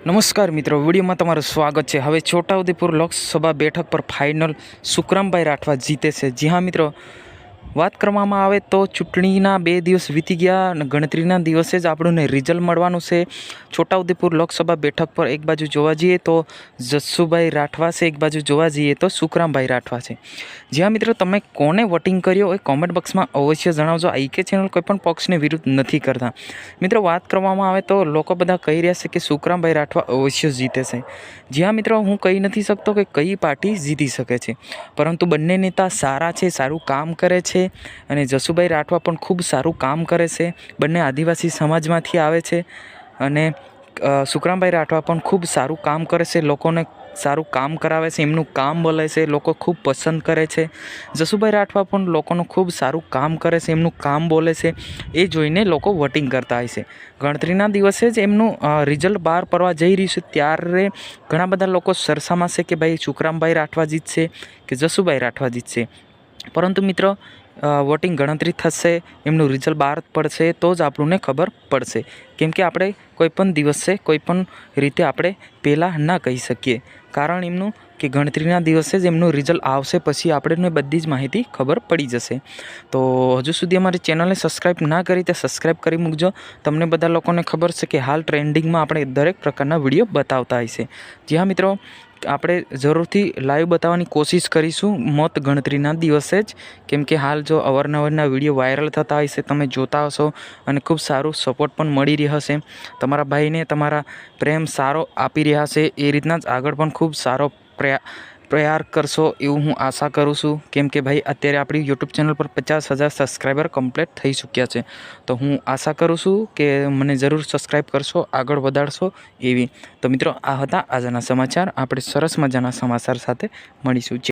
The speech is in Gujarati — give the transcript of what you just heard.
નમસ્કાર મિત્રો, વિડીયોમાં તમારું સ્વાગત છે. હવે છોટાઉદેપુર લોકસભા બેઠક પર ફાઇનલ સુખરામભાઈ રાઠવા જીતે છે. જી હા મિત્રો વાત કરવામાં આવે તો ચૂંટણીના બે દિવસ વીતી ગયા અને ગણતરીના દિવસે જ આપણને રિઝલ્ટ મળવાનું છે. છોટાઉદેપુર લોકસભા બેઠક પર એક બાજુ જોવા જઈએ તો જસ્સુભાઈ રાઠવા છે, એક બાજુ જોવા જઈએ તો સુખરામભાઈ રાઠવા છે. જ્યાં મિત્રો તમે કોને વોટિંગ કર્યો એ કોમેન્ટ બોક્સમાં અવશ્ય જણાવજો. આઈકે ચેનલ કોઈપણ પક્ષને વિરુદ્ધ નથી કરતા. મિત્રો વાત કરવામાં આવે તો લોકો બધા કહી રહ્યા છે કે સુખરામભાઈ રાઠવા અવશ્ય જીતે છે. જ્યાં મિત્રો હું કહી નથી શકતો કે કઈ પાર્ટી જીતી શકે છે. પરંતુ બંને નેતા સારા છે, સારું કામ કરે છે અને જસુભાઈ રાઠવા પણ ખૂબ સારું કામ કરે છે. બંને આદિવાસી સમાજમાંથી આવે છે અને સુખરામભાઈ રાઠવા પણ ખૂબ સારું કામ કરે છે. લોકોને સારું કામ કરાવે છે, એમનું કામ બોલે છે, લોકો ખૂબ પસંદ કરે છે. જસુભાઈ રાઠવા પણ લોકોનું ખૂબ સારું કામ કરે છે, એમનું કામ બોલે છે, એ જોઈને લોકો વોટિંગ કરતા હોય છે. ગણતરીના દિવસે જ એમનું રિઝલ્ટ બહાર પડવા જઈ રહ્યું છે, ત્યારે ઘણા બધા લોકો સરસામાં છે કે ભાઈ સુખરામભાઈ રાઠવા જીતશે કે જસુભાઈ રાઠવા જીતશે. પરંતુ મિત્રો વોટિંગ ગણતરી થશે, એમનું રિઝલ્ટ બહાર પડશે, તો જ આપણને ખબર પડશે. કેમ કે આપણે કોઈપણ દિવસે કોઈ પણ રીતે આપણે પહેલાં ના કહી શકીએ. કારણ એમનું કે ગણતરીના દિવસે જ એમનું રિઝલ્ટ આવશે, પછી આપણને બધી જ માહિતી ખબર પડી જશે. તો હજુ સુધી અમારી ચેનલને સબસ્ક્રાઈબ ના કરી, તે સબસ્ક્રાઈબ કરી મૂકજો. તમને બધા લોકોને ખબર છે કે હાલ ટ્રેન્ડિંગમાં આપણે દરેક પ્રકારના વીડિયો બતાવતા હોય છે જી હા, મિત્રો. આપણે જરૂરથી લાઈવ બતાવવાની કોશિશ કરીશું મત ગણતરીના દિવસે જ. કેમ કે હાલ જો અવારનવારના વીડિયો વાયરલ થતા હશે તમે જોતા હશો અને ખૂબ સારું સપોર્ટ પણ મળી રહ્યો હશે તમારા ભાઈને તમારા પ્રેમ સારો આપી રહ્યા છે, એ રીતના જ આગળ પણ ખૂબ સારો પ્રયા પ્રયાર કરશો એવું હું આશા કરું છું. કેમ કે ભાઈ, અત્યારે આપણી યુટ્યુબ ચેનલ પર પચાસ હજાર સબસ્ક્રાઈબર કમ્પ્લીટ થઈ ચૂક્યા છે. તો હું આશા કરું છું કે મને જરૂર સબસ્ક્રાઈબ કરશો, આગળ વધારશો એવી. તો મિત્રો, આ હતા આજના સમાચાર. આપણે સરસ મજાના સમાચાર સાથે મળીશું.